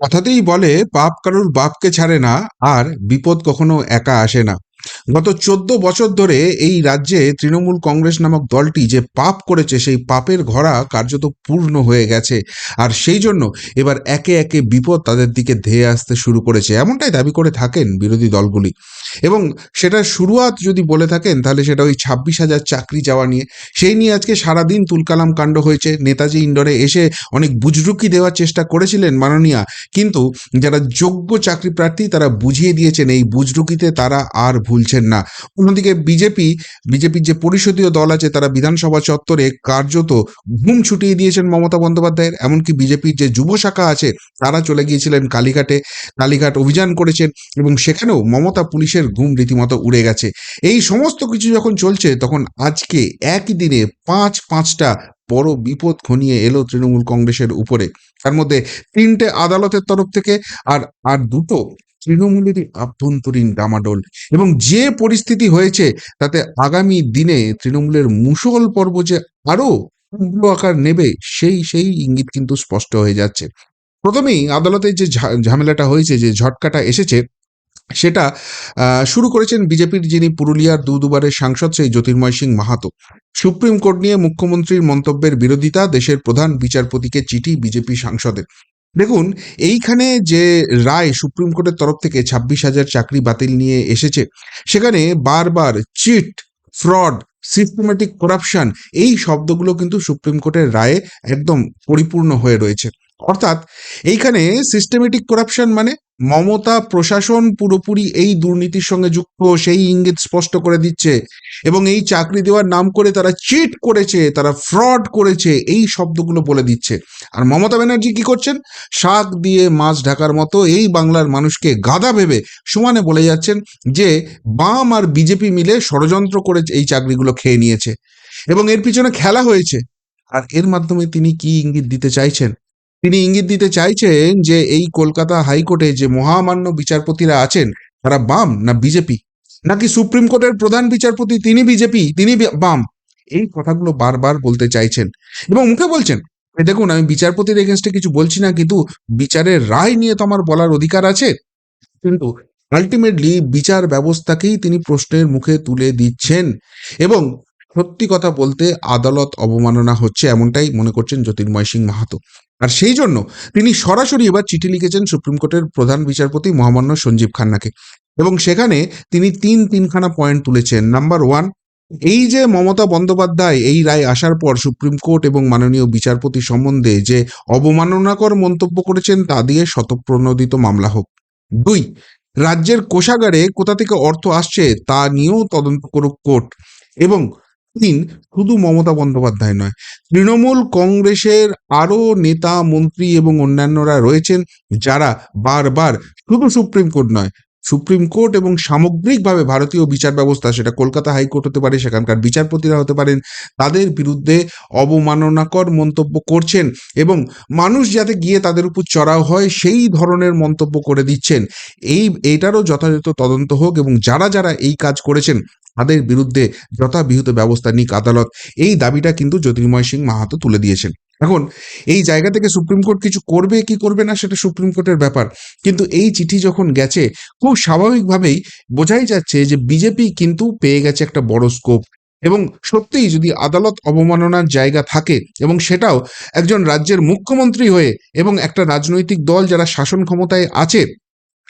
কথাতেই বলে পাপ কারুর বাপকে ছাড়ে না আর বিপদ কখনো একা আসে না। গত চোদ্দ বছর ধরে এই রাজ্যে তৃণমূল কংগ্রেস নামক দলটি যে পাপ করেছে, সেই পাপের ঘোড়া কার্যত পূর্ণ হয়ে গেছে। আর সেই জন্য এবার একে একে বিপদ তাদের দিকে ধেয়ে আসতে শুরু করেছে। এমনটাই দাবি করে থাকেন বিরোধী দলগুলি। এবং সেটা শুরুয়াত যদি বলে থাকেন, তাহলে সেটা ওই ছাব্বিশ হাজার চাকরি যাওয়া নিয়ে। সেই নিয়ে আজকে সারাদিন তুলকালাম কাণ্ড হয়েছে। নেতাজি ইন্ডোরে এসে অনেক বুজরুকি দেওয়ার চেষ্টা করেছিলেন মাননীয়া। কিন্তু যারা যোগ্য চাকরি প্রার্থী, তারা বুঝিয়ে দিয়েছেন, এই বুজরুকিতে তারা আর ভুলছেন না। অন্যদিকে বিজেপি, বিজেপির যে পরিষদীয় দল আছে, তারা বিধানসভা চত্বরে কার্যত ঘুম ছুটিয়ে দিয়েছেন মমতা বন্দ্যোপাধ্যায়ের। এমনকি বিজেপির যে যুব শাখা আছে, তারা চলে গিয়েছিলেন কালীঘাটে। কালীঘাট অভিযান করেছেন এবং সেখানেও মমতা পুলিশের ঘুম রীতিমতো উড়ে গেছে। এই সমস্ত কিছু যখন চলছে, তখন আজকে একই দিনে পাঁচ, পাঁচটা বড় বিপদ ঘনিয়ে এলো তৃণমূল কংগ্রেসের উপরে। তার মধ্যে তিনটে আদালতের তরফ থেকে আর আর দুটো তৃণমূলেরই আভ্যন্তরীণ ডামাডোল। এবং যে পরিস্থিতি হয়েছে, তাতে আগামী দিনে তৃণমূলের মুসল পর্ব যে আরও উগ্র আকার নেবে, সেই সেই ইঙ্গিত কিন্তু স্পষ্ট হয়ে যাচ্ছে। প্রথমেই আদালতের যে ঝামেলাটা হয়েছে, যে ঝটকাটা এসেছে, সেটা শুরু করেছেন বিজেপির যিনি পুরুলিয়ার দু দুবারের সাংসদ সেই জ্যোতির্ময় সিং মাহাতো। সুপ্রিম কোর্ট নিয়ে মুখ্যমন্ত্রীর মন্তব্যের বিরোধিতা দেশের প্রধান বিচারপতিকে চিঠি বিজেপি সাংসদের। দেখুন, এইখানে যে রায় সুপ্রিম কোর্টের তরফ থেকে ছাব্বিশ হাজার চাকরি বাতিল নিয়ে এসেছে, সেখানে বারবার চিট, ফ্রড সিস্টেমেটিক করাপশন এই শব্দগুলো কিন্তু সুপ্রিম কোর্টের রায়ে একদম পরিপূর্ণ হয়ে রয়েছে। অর্থাৎ এইখানে সিস্টেমেটিক করাপশন মানে মমতা প্রশাসন পুরোপুরি এই দুর্নীতির সঙ্গে যুক্ত, সেই ইঙ্গিত স্পষ্ট করে দিচ্ছে এবং এই চাকরি দেওয়ার নাম করে তারা চিট করেছে, তারা ফ্রড করেছে, এই শব্দগুলো বলে দিচ্ছে। আর মমতা ব্যানার্জি কি করছেন? শাক দিয়ে মাছ ঢাকার মতো এই বাংলার মানুষকে গাদা ভেবে সমানে বলে যাচ্ছেন যে, বাম আর বিজেপি মিলে ষড়যন্ত্র করে এই চাকরিগুলো খেয়ে নিয়েছে এবং এর পিছনে খেলা হয়েছে। আর এর মাধ্যমে তিনি কি ইঙ্গিত দিতে চাইছেন? তিনি ইঙ্গিত দিতে চাইছেন যে এই কলকাতা হাইকোর্টে যে মহামান্য বিচারপতিরা আছেন, তারা বাম না বিজেপি? নাকি সুপ্রিম কোর্টের প্রধান বিচারপতি তিনি বিজেপি, তিনি বাম? এই কথাগুলো বারবার বলতে চাইছেন। এবং মুখে বলছেন দেখুন, আমি বিচারপতির এগেনস্টে কিছু বলছি না, কিন্তু বিচারের রায় নিয়ে তো আমার বলার অধিকার আছে। কিন্তু আলটিমেটলি বিচার ব্যবস্থাকেই তিনি প্রশ্নের মুখে তুলে দিচ্ছেন। এবং সত্যি কথা বলতে আদালত অবমাননা হচ্ছে, এমনটাই মনে করছেন জ্যোতির্ময় সিং মাহাতো। আর সেই জন্য তিনি সরাসরি এবার চিঠি লিখেছেন সুপ্রিম কোর্টের প্রধান বিচারপতি মহামান্য সঞ্জীব খান্নাকে। এবং সেখানে তিনি তিন তিনখানা পয়েন্ট তুলেছেন। নাম্বার ওয়ান এই যে মমতা বন্দ্যোপাধ্যায় এই রায় আসার পর সুপ্রিম কোর্ট এবং মাননীয় বিচারপতি সম্বন্ধে যে অবমাননাকর মন্তব্য করেছেন তা দিয়ে শতপ্রণোদিত মামলা হোক। দুই, রাজ্যের কোষাগারে কোথা থেকে অর্থ আসছে তা নিয়েও তদন্ত করুক কোর্ট। এবং তিন শুধু মমতা বন্দ্যোপাধ্যায় নয়। তৃণমূল কংগ্রেসের আরও নেতা, মন্ত্রী এবং অন্যান্যরা রয়েছেন যারা বারবার শুধু সুপ্রিম কোর্ট নয় সুপ্রিম কোর্ট এবং সামগ্রিকভাবে ভারতীয় বিচার ব্যবস্থা, সেটা কলকাতা হাইকোর্ট হতে পারে, সেখানকার বিচারপতিরা হতে পারেন, তাদের বিরুদ্ধে অবমাননাকর মন্তব্য করছেন এবং মানুষ যাতে গিয়ে তাদের উপর চড়াও হয়, সেই ধরনের মন্তব্য করে দিচ্ছেন। এই, এটারও যথাযথ তদন্ত হোক এবং যারা যারা এই কাজ করেছেন, তাদের বিরুদ্ধে যথাবিহিত ব্যবস্থা নিক আদালত। এই দাবিটা কিন্তু জ্যোতির্ময় সিং মাহাতো তুলে দিয়েছেন। এখন এই জায়গা থেকে সুপ্রিম কোর্ট কিছু করবে কি করবে না সেটা সুপ্রিম কোর্টের ব্যাপার। কিন্তু এই চিঠি যখন গেছে, খুব স্বাভাবিকভাবেই বোঝাই যাচ্ছে যে বিজেপি কিন্তু পেয়ে গেছে একটা বড় স্কোপ এবং সত্যিই যদি আদালত অবমাননার জায়গা থাকে এবং সেটাও একজন রাজ্যের মুখ্যমন্ত্রী হয়ে এবং একটা রাজনৈতিক দল যারা শাসন ক্ষমতায় আছে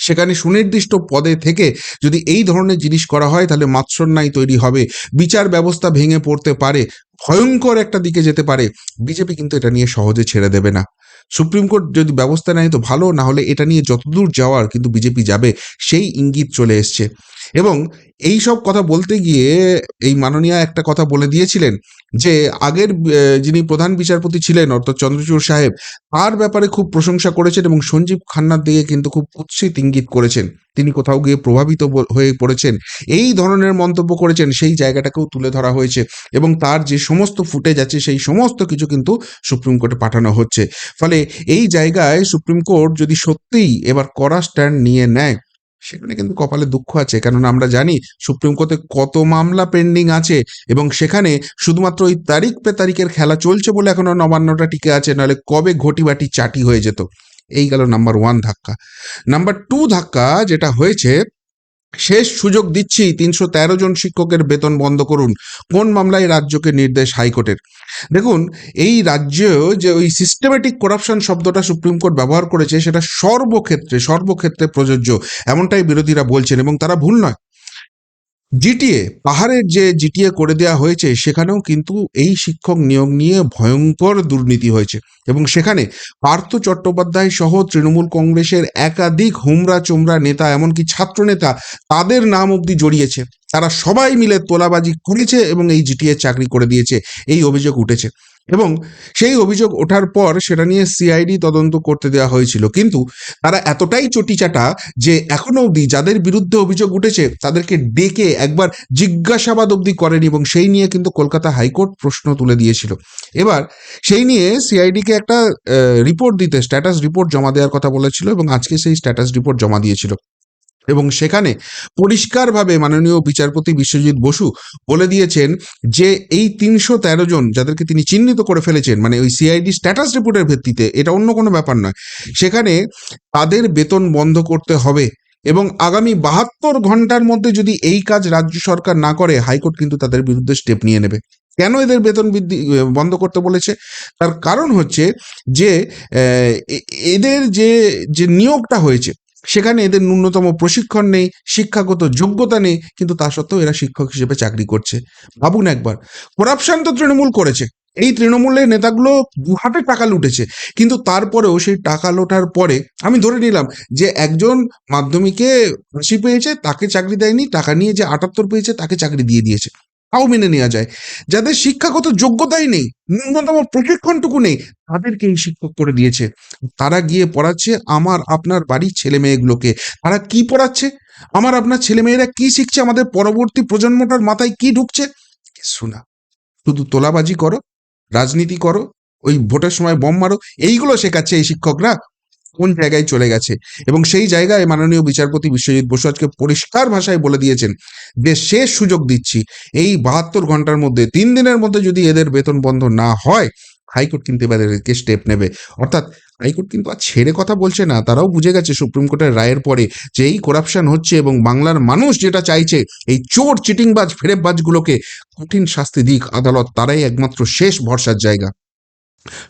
সেখানে সুনির্দিষ্ট পদে থেকে যদি এই ধরনের জিনিস করা হয়, তাহলে মাৎসন্যায় তৈরি হবে। বিচার ব্যবস্থা ভেঙে পড়তে পারে, ভয়ঙ্কর একটা দিকে যেতে পারে। বিজেপি কিন্তু এটা নিয়ে সহজে ছেড়ে দেবে না। সুপ্রিম কোর্ট যদি ব্যবস্থা নেয় তো ভালো, না হলে এটা নিয়ে যতদূর যাওয়ার কিন্তু বিজেপি যাবে, সেই ইঙ্গিত চলে এসছে। এবং এই সব কথা বলতে গিয়ে এই মাননীয়া একটা কথা বলে দিয়েছিলেন যে আগের যিনি প্রধান বিচারপতি ছিলেন, অর্থাৎ চন্দ্রচূড় সাহেব, তার ব্যাপারে খুব প্রশংসা করেছেন এবং সঞ্জীব খান্নার দিকে কিন্তু খুব কুৎসিত ইঙ্গিত করেছেন। তিনি কোথাও গিয়ে প্রভাবিত হয়ে পড়েছেন। এই ধরনের মন্তব্য করেছেন, সেই জায়গাটাকেও তুলে ধরা হয়েছে এবং তার যে সমস্ত ফুটেজ আছে, সেই সমস্ত কিছু কিন্তু সুপ্রিম কোর্টে পাঠানো হচ্ছে। ফলে এই জায়গায় সুপ্রিম কোর্ট যদি সত্যিই এবার কড়া স্ট্যান্ড নিয়ে নেয় সেখানে কিন্তু কপালে দুঃখ আছে, কেননা আমরা জানি সুপ্রিম কোর্টে কত মামলা পেন্ডিং আছে এবং সেখানে শুধুমাত্র ওই তারিখ পে তারিখের খেলা চলছে বলে এখনও নবান্নটা টিকে আছে, নাহলে কবে ঘটি বাটি চাটি হয়ে যেত? এই গেল নাম্বার ওয়ান ধাক্কা। নাম্বার টু ধাক্কা যেটা হয়েছে শেষ সুযোগ দিচ্ছি তিনশো তেরো জন শিক্ষকের বেতন বন্ধ করুন। কোন মামলায় রাজ্যকে নির্দেশ হাইকোর্টের? দেখুন, এই রাজ্য যে ওই সিস্টেমেটিক করাপশন শব্দটা সুপ্রিম কোর্ট ব্যবহার করেছে, সেটা সর্বক্ষেত্রে সর্বক্ষেত্রে প্রযোজ্য। এমনটাই বিরোধীরা বলছেন এবং তারা ভুল নয়। জিটিএ, পাহাড়ের যে জিটিএ করে দেয়া হয়েছে, সেখানেও কিন্তু এই শিক্ষক নিয়োগ নিয়ে ভয়ঙ্কর দুর্নীতি হয়েছে। এবং সেখানে পার্থ চট্টোপাধ্যায় সহ তৃণমূল কংগ্রেসের একাধিক হুমরা চুমরা নেতা, এমনকি ছাত্রনেতা, তাদের নাম অবধি জড়িয়েছে। তারা সবাই মিলে তোলাবাজি করেছে এবং এই জিটিএ চাকরি করে দিয়েছে। এই অভিযোগ উঠেছে। এবং সেই অভিযোগ ওঠার পর সেটা নিয়ে সিআইডি তদন্ত করতে দেওয়া হয়েছিল। কিন্তু তারা এতটাই চটিচাটা যে এখনও অবধি যাদের বিরুদ্ধে অভিযোগ উঠেছে, তাদেরকে ডেকে একবার জিজ্ঞাসাবাদ অবধি করেনি এবং সেই নিয়ে কিন্তু কলকাতা হাইকোর্ট প্রশ্ন তুলে দিয়েছিল। এবার সেই নিয়ে সিআইডিকে একটা রিপোর্ট দিতে স্ট্যাটাস রিপোর্ট জমা দেওয়ার কথা বলেছিল এবং আজকে সেই স্ট্যাটাস রিপোর্ট জমা দিয়েছিল। এবং সেখানে পরিষ্কারভাবে মাননীয় বিচারপতি বিশ্বজিৎ বসু বলে দিয়েছেন যে এই তিনশো তেরো জন যাদেরকে তিনি চিহ্নিত করে ফেলেছেন মানে ওই সিআইডি স্ট্যাটাস রিপোর্টের ভিত্তিতে, এটা অন্য কোনো ব্যাপার নয়, সেখানে তাদের বেতন বন্ধ করতে হবে এবং আগামী বাহাত্তর ঘণ্টার মধ্যে যদি এই কাজ রাজ্য সরকার না করে, হাইকোর্ট কিন্তু তাদের বিরুদ্ধে স্টেপ নিয়ে নেবে। কেন এদের বেতন বৃদ্ধি বন্ধ করতে বলেছে? তার কারণ হচ্ছে যে এদের যে যে নিয়োগটা হয়েছে সেখানে এদের ন্যূনতম প্রশিক্ষণ নেই, শিক্ষাগত যোগ্যতা নেই, কিন্তু তা সত্ত্বেও এরা শিক্ষক হিসেবে চাকরি করছে। ভাবুন একবার করাপশন তো তৃণমূল করেছে, এই তৃণমূলের নেতাগুলো দুহাতে টাকা লুটেছে, কিন্তু তারপরেও সেই টাকা লোটার পরে, আমি ধরে নিলাম যে একজন মাধ্যমিকে আশি পেয়েছে, তাকে চাকরি দেয়নি, টাকা নিয়ে যে আটাত্তর পেয়েছে, তাকে চাকরি দিয়ে দিয়েছে। তাও মেনে নেওয়া যায়। যাদের শিক্ষাগত যোগ্যতাই নেই, ন্যূনতম প্রশিক্ষণটুকু নেই তাদেরকে এই শিক্ষক করে দিয়েছে। তারা গিয়ে পড়াচ্ছে আমার আপনার বাড়ির ছেলে মেয়েগুলোকে তারা কি পড়াচ্ছে? আমার আপনার ছেলে মেয়েরা কি শিখছে? আমাদের পরবর্তী প্রজন্মটার মাথায় কি ঢুকছে? শোনা শুধু তোলাবাজি করো, রাজনীতি করো, ওই ভোটের সময় বম মারো, এইগুলো শেখাচ্ছে এই শিক্ষকরা। কোন জায়গায় চলে গেছে? এবং সেই জায়গায় মাননীয় বিচারপতি বিশ্বজিৎ বসু আজকে পরিষ্কার ভাষায় বলে দিয়েছেন যে শেষ সুযোগ দিচ্ছি। এই বাহাত্তর ঘণ্টার মধ্যে, তিন দিনের মধ্যে যদি এদের বেতন বন্ধ না হয়, হাইকোর্ট কিন্তু এবার স্টেপ নেবে। অর্থাৎ হাইকোর্ট কিন্তু আর ছেড়ে কথা বলছে না, তারাও বুঝে গেছে সুপ্রিম কোর্টের রায়ের পরে যে এই করাপশন হচ্ছে এবং বাংলার মানুষ যেটা চাইছে, এই চোর, চিটিংবাজ, ফেরেববাজগুলোকে কঠিন শাস্তি দিক, আদালত তারাই একমাত্র শেষ ভরসার জায়গা।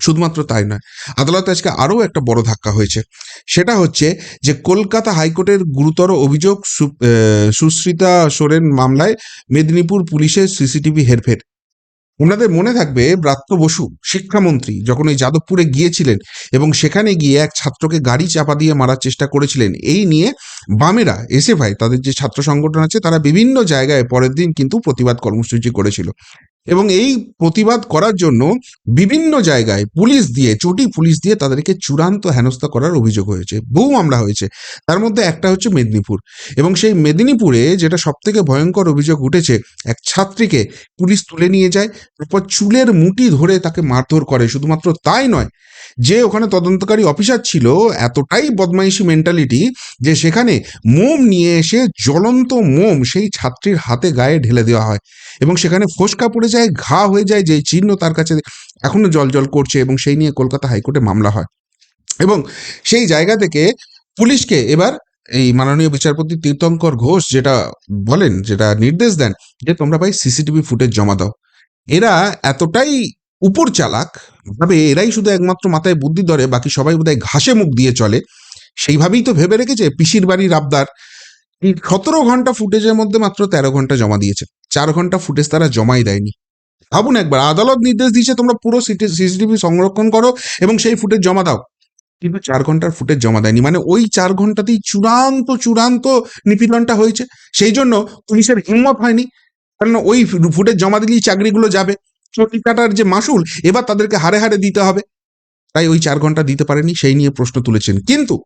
শুধুমাত্র তাই নয়। আদালতে আজকে আরও একটা বড় ধাক্কা হয়েছে। সেটা হচ্ছে যে কলকাতা হাইকোর্টের গুরুতর অভিযোগ সুশ্রিতা সোরেন মামলায় মেদিনীপুর পুলিশের সিসিটিভি হেরফের। ওনাদের মনে থাকবে ব্রাত্য বসু, শিক্ষামন্ত্রী, যখন ওই যাদবপুরে গিয়েছিলেন এবং সেখানে গিয়ে এক ছাত্রকে গাড়ি চাপা দিয়ে মারার চেষ্টা করেছিলেন। এই নিয়ে বামেরা এসে ভাই তাদের যে ছাত্র সংগঠন আছে, তারা বিভিন্ন জায়গায় পরের দিন কিন্তু প্রতিবাদ কর্মসূচি করেছিল। এবং এই প্রতিবাদ করার জন্য বিভিন্ন জায়গায় পুলিশ দিয়ে, চটি পুলিশ দিয়ে তাদেরকে চূড়ান্ত হেনস্থা করার অভিযোগ হয়েছে। বহু মামলা হয়েছে। তার মধ্যে একটা হচ্ছে মেদিনীপুর। এবং সেই মেদিনীপুরে যেটা সব থেকে ভয়ঙ্কর অভিযোগ উঠেছে, এক ছাত্রীকে পুলিশ তুলে নিয়ে যায়, তারপর চুলের মুটি ধরে তাকে মারধর করে। শুধুমাত্র তাই নয় যে ওখানে তদন্তকারী অফিসার ছিল, এতটাই বদমাইশি মেন্টালিটি যে সেখানে মোম নিয়ে এসে জ্বলন্ত মোম সেই ছাত্রীর হাতে গায়ে ঢেলে দেওয়া হয় এবং সেখানে ফোসকা পড়ে যায়, ঘা হয়ে যায় যে চিহ্ন তার কাছে এখনও জল জল করছে এবং সেই নিয়ে কলকাতা হাইকোর্টে মামলা হয়। এবং সেই জায়গা থেকে পুলিশকে এবার এই মাননীয় বিচারপতি তীর্থঙ্কর ঘোষ যেটা বলেন, যেটা নির্দেশ দেন যে তোমরা ভাই সিসিটিভি ফুটেজ জমা দাও। এরা এতটাই উপর চালাক ভাবে এরাই শুধু একমাত্র মাথায় বুদ্ধি ধরে, বাকি সবাই বোধহয় ঘাসে মুখ দিয়ে চলে। সেইভাবেই তো ভেবে রেখেছে পিসির বাড়ির আবদার। সতেরো ঘণ্টা ফুটেজের মধ্যে মাত্র তেরো ঘণ্টা জমা দিয়েছে। চার ঘণ্টা ফুটেজ তারা জমাই দেয়নি। ভাবুন একবার, আদালত নির্দেশ দিয়েছে তোমরা পুরো সিসিটিভি সংরক্ষণ করো এবং সেই ফুটেজ জমা দাও। কিন্তু চার ঘণ্টার ফুটেজ জমা দেয়নি। মানে ওই চার ঘন্টাতেই চূড়ান্ত চূড়ান্ত নিপীড়নটা হয়েছে। সেই জন্য পুলিশের হিম্মত হয়নি। কারণ ওই ফুটেজ জমা দিলেই চাকরিগুলো যাবে। চটি কাটার যে মাসুল, এবার তাদেরকে হারে হারে দিতে হবে। তাই ওই চার ঘণ্টা দিতে পারেনি, সেই নিয়ে প্রশ্ন তুলেছেন। কিন্তু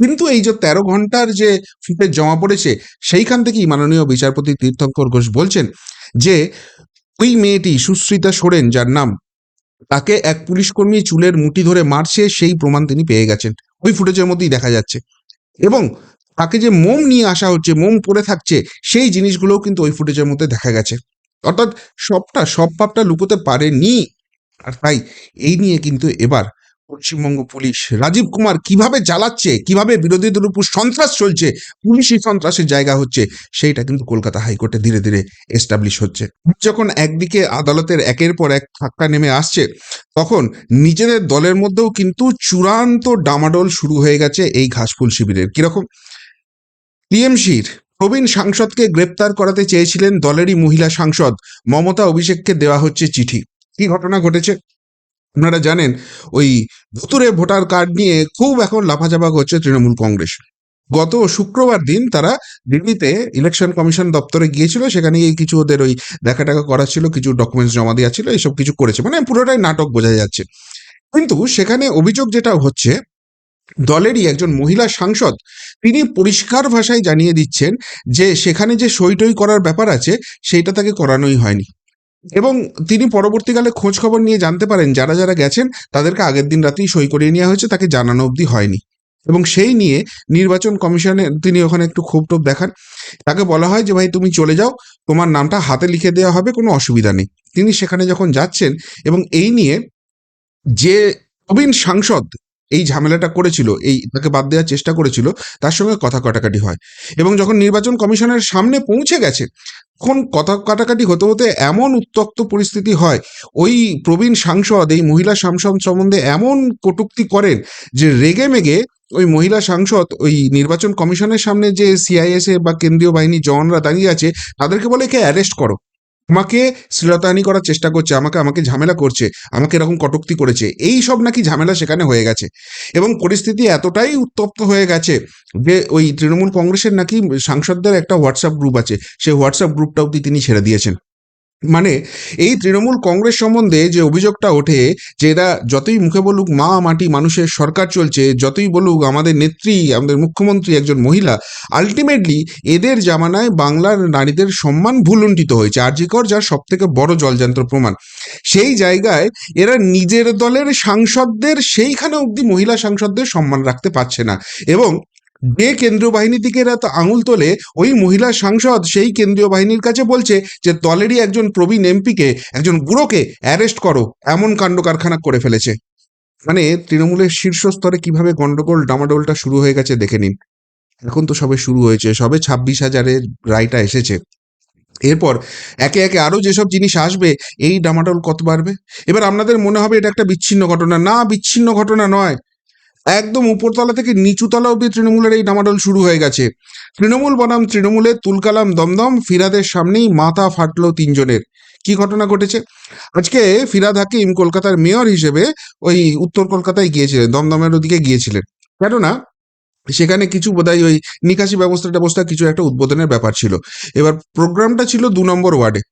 কিন্তু এই যে তেরো ঘণ্টার যে ফুটেজ জমা পড়েছে, সেইখান থেকেই মাননীয় বিচারপতি তীর্থঙ্কর ঘোষ বলছেন যে, ওই মেয়েটি সুশ্রিতা সোরেন, যার নাম, তাকে এক পুলিশ কর্মী চুলের মুঠি ধরে মারছে, সেই প্রমাণ তিনি পেয়ে গেছেন। ওই ফুটেজের মধ্যেই দেখা যাচ্ছে। এবং তাকে যে মোম নিয়ে আসা হচ্ছে, মোম পড়ে থাকছে, সেই জিনিসগুলোও কিন্তু ওই ফুটেজের মধ্যে দেখা গেছে। অর্থাৎ সবটা, সব পাপটা লুকোতে পারেনি। আর তাই এই নিয়ে কিন্তু এবার পশ্চিমবঙ্গ পুলিশ, রাজীব কুমার কীভাবে চালাচ্ছে কীভাবে বিরোধীদের উপর সন্ত্রাস চলছে, পুলিশি সন্ত্রাসের জায়গা হচ্ছে, সেইটা কিন্তু কলকাতা হাইকোর্টে ধীরে ধীরে এস্টাবলিশ হচ্ছে। যখন একদিকে আদালতের একের পর এক ধাক্কা নেমে আসছে, তখন নিজেদের দলের মধ্যেও কিন্তু চূড়ান্ত ডামাডোল শুরু হয়ে গেছে এই ঘাসফুল শিবিরের। কীরকম? টিএমসির প্রবীণ সাংসদকে গ্রেপ্তার করাতে চেয়েছিলেন দলেরই মহিলা সাংসদ। মমতা অভিষেককে দেওয়া হচ্ছে চিঠি। কি ঘটনা ঘটেছে? আপনারা জানেন, ওই ভুতুরে ভোটার কার্ড নিয়ে খুব এখন লাফাচাপা করছে তৃণমূল কংগ্রেস। গত শুক্রবার দিন তারা দিল্লিতে ইলেকশন কমিশন দপ্তরে গিয়েছিল, সেখানে গিয়ে কিছু ওদের ওই দেখা টাকা করা ছিল, কিছু ডকুমেন্টস জমা দেওয়া ছিল, এইসব কিছু করেছে। মানে পুরোটাই নাটক বোঝা যাচ্ছে। কিন্তু সেখানে অভিযোগ যেটা হচ্ছে দলেরই একজন মহিলা সাংসদ, তিনি পরিষ্কার ভাষায় জানিয়ে দিচ্ছেন যে সেখানে যে সই টই করার ব্যাপার আছে, সেইটা তাকে করানোই হয়নি। এবং তিনি পরবর্তীকালে খোঁজ খবর নিয়ে জানতে পারেন, যারা যারা গেছেন, তাদেরকে আগের দিন রাতেই সই করিয়ে নেওয়া হয়েছে, তাকে জানানো অবধি হয়নি। এবং সেই নিয়ে নির্বাচন কমিশনে তিনি ওখানে একটু ক্ষোভ টোপ দেখান। তাকে বলা হয় যে, ভাই, তুমি চলে যাও, তোমার নামটা হাতে লিখে দেওয়া হবে, কোনো অসুবিধা নেই। তিনি সেখানে যখন যাচ্ছেন, এবং এই নিয়ে যে প্রবীণ সাংসদ এই ঝামেলাটা করেছিল, এই তাকে বাদ দেওয়ার চেষ্টা করেছিল, তার সঙ্গে কথা কাটাকাটি হয়। এবং যখন নির্বাচন কমিশনের সামনে পৌঁছে গেছে, তখন কথা কাটাকাটি হতে হতে এমন উত্তক্ত পরিস্থিতি হয়, ওই প্রবীণ সাংসদ, এই মহিলা সাংসদ সম্বন্ধে এমন কটূক্তি করেন যে রেগে মেগে ওই মহিলা সাংসদ, ওই নির্বাচন কমিশনের সামনে যে সিআইএসএ বা কেন্দ্রীয় বাহিনী জওয়ানরা দাঁড়িয়ে আছে, তাদেরকে বলে একে অ্যারেস্ট করো। আমাকে শ্লীলতাহানি করার চেষ্টা করছে, আমাকে আমাকে ঝামেলা করছে, আমাকে এরকম কটুক্তি করেছে, এই সব নাকি ঝামেলা সেখানে হয়ে গেছে। এবং পরিস্থিতি এতটাই উত্তপ্ত হয়ে গেছে যে ওই তৃণমূল কংগ্রেসের নাকি সাংসদদের একটা হোয়াটসঅ্যাপ গ্রুপ আছে, সেই হোয়াটসঅ্যাপ গ্রুপটা তিনি ছেড়ে দিয়েছেন। মানে এই তৃণমূল কংগ্রেস সম্বন্ধে যে অভিযোগটা ওঠে যে এরা যতই মুখে বলুক মা মাটি মানুষের সরকার চলছে, যতই বলুক আমাদের নেত্রী, আমাদের মুখ্যমন্ত্রী একজন মহিলা আলটিমেটলি এদের জামানায় বাংলার নারীদের সম্মান ভুলুণ্ঠিত হয়েছে। আরজিকর যার সব থেকে বড় জলযন্ত্র প্রমাণ। সেই জায়গায় এরা নিজের দলের সাংসদদের সেইখানে অবধি মহিলা সাংসদদের সম্মান রাখতে পারছে না। এবং যে কেন্দ্রীয় বাহিনী থেকে এরা আঙুল তোলে, ওই মহিলা সাংসদ সেই কেন্দ্রীয় বাহিনীর কাছে বলছে যে দলেরই একজন প্রবীণ এমপিকে, একজন বুড়োকে অ্যারেস্ট করো, এমন কাণ্ড কারখানা করে ফেলেছে। মানে তৃণমূলের শীর্ষস্তরে কীভাবে গন্ডগোল, ডামাডোলটা শুরু হয়ে গেছে দেখে নিন। এখন তো সবে শুরু হয়েছে, সবে ছাব্বিশ হাজারের রায়টা এসেছে। এরপর একে একে আরও যেসব জিনিস আসবে, এই ডামাডোল কত বাড়বে? এবার আপনাদের মনে হবে এটা একটা বিচ্ছিন্ন ঘটনা। না, বিচ্ছিন্ন ঘটনা নয়। একদম উপরতলা থেকে নিচুতলা অব্দি তৃণমূলের এই ডামাডোল শুরু হয়ে গেছে। তৃণমূল বনাম তৃণমূলের তুলকালাম দমদম, ফিরাদের সামনেই মাথা ফাটলো তিনজনের। কি ঘটনা ঘটেছে? আজকে ফিরাদ হাকিম কলকাতার মেয়র হিসেবে ওই উত্তর কলকাতায় গিয়েছিলেন, দমদমের ওদিকে গিয়েছিলেন। কেননা, সেখানে কিছু বোধহয় ওই নিকাশি ব্যবস্থা ব্যবস্থা কিছু একটা উদ্বোধনের ব্যাপার ছিল। এবার প্রোগ্রামটা ছিল দু নম্বর ওয়ার্ডে।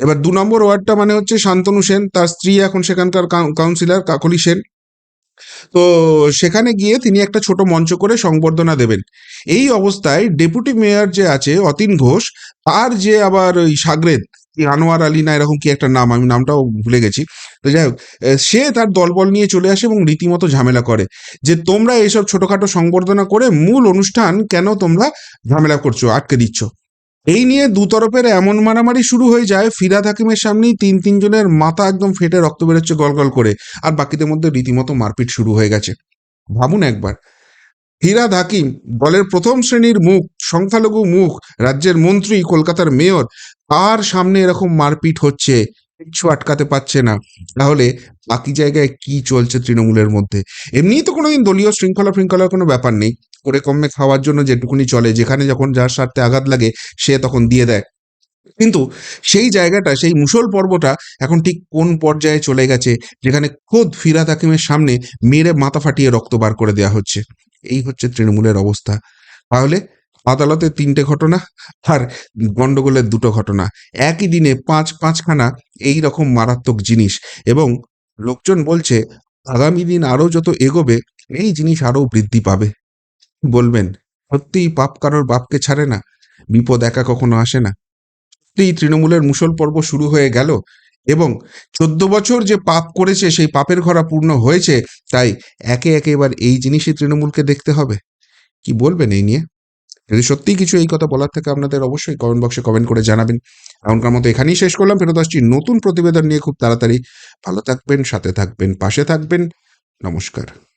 এবার দু নম্বর ওয়ার্ডটা মানে হচ্ছে শান্তনু সেন, তার স্ত্রী এখন সেখানকার কাউন্সিলর কাকলি সেন। তো সেখানে গিয়ে তিনি একটা ছোট মঞ্চ করে সংবর্ধনা দেবেন। এই অবস্থায় ডেপুটি মেয়র যে আছে, অতীন ঘোষ, তার যে আবার ওই সাগরেদ আনোয়ার আলী না এরকম কি একটা নাম, আমি নামটাও ভুলে গেছি। তো যাই হোক সে তার দলবল নিয়ে চলে আসে এবং রীতিমতো ঝামেলা করে। যে তোমরা এইসব ছোটখাটো সংবর্ধনা করে মূল অনুষ্ঠান কেন তোমরা ঝামেলা করছ, আটকে দিচ্ছ? এই নিয়ে দু তরফের এমন মারামারি শুরু হয়ে যায়। ফিরাদ হাকিমের সামনেই তিন তিনজনের মাথা একদম ফেটে রক্ত বেরোচ্ছে গলগল করে। আর বাকিদের মধ্যে রীতিমতো মারপিট শুরু হয়ে গেছে। ভাবুন একবার। ফিরাদ হাকিম দলের প্রথম শ্রেণির মুখ, সংখ্যালঘু মুখ, রাজ্যের মন্ত্রী, কলকাতার মেয়র তার সামনে এরকম মারপিট হচ্ছে? কিচ্ছু আটকাতে পারছে না। তাহলে বাকি জায়গায় কি চলছে তৃণমূলের মধ্যে? এমনিই তো কোনোদিন দলীয় শৃঙ্খলা ফৃঙ্খলার কোনো ব্যাপার নেই। করে কমে খাওয়ার জন্য যেটুকুনি চলে, যেখানে যখন যার স্বার্থে আঘাত লাগে, সে তখন দিয়ে দেয়। কিন্তু সেই জায়গাটা, সেই মুসল পর্বটা এখন ঠিক কোন পর্যায়ে চলে গেছে, যেখানে খোদ ফিরাদ হাকিমের সামনে মেরে মাথা ফাটিয়ে রক্ত বার করে দেওয়া হচ্ছে, এই হচ্ছে তৃণমূলের অবস্থা। তাহলে আদালতে তিনটে ঘটনা আর গন্ডগোলের দুটো ঘটনা। একই দিনে পাঁচ, পাঁচখানা এই রকম মারাত্মক জিনিস এবং লোকজন বলছে, আগামী দিন আরও যত এগোবে, এই জিনিস আরও বৃদ্ধি পাবে। বলবেন, সত্যিই পাপ কারোর বাপকে ছাড়ে না, বিপদ একা কখনো আসে না। সত্যিই তৃণমূলের মুসল পর্ব শুরু হয়ে গেল এবং চোদ্দ বছর যে পাপ করেছে, সেই পাপের ঘরা পূর্ণ হয়েছে, তাই একে একে এবার এই জিনিসই তৃণমূলকে দেখতে হবে। কি বলবেন এই নিয়ে? যদি সত্যিই কিছু এই কথা বলার থেকে আপনাদের অবশ্যই কমেন্ট বক্সে কমেন্ট করে জানাবেন। এখনকার মতো এখানেই শেষ করলাম। ফেরত আসছি নতুন প্রতিবেদন নিয়ে খুব তাড়াতাড়ি। ভালো থাকবেন, সাথে থাকবেন, পাশে থাকবেন। নমস্কার।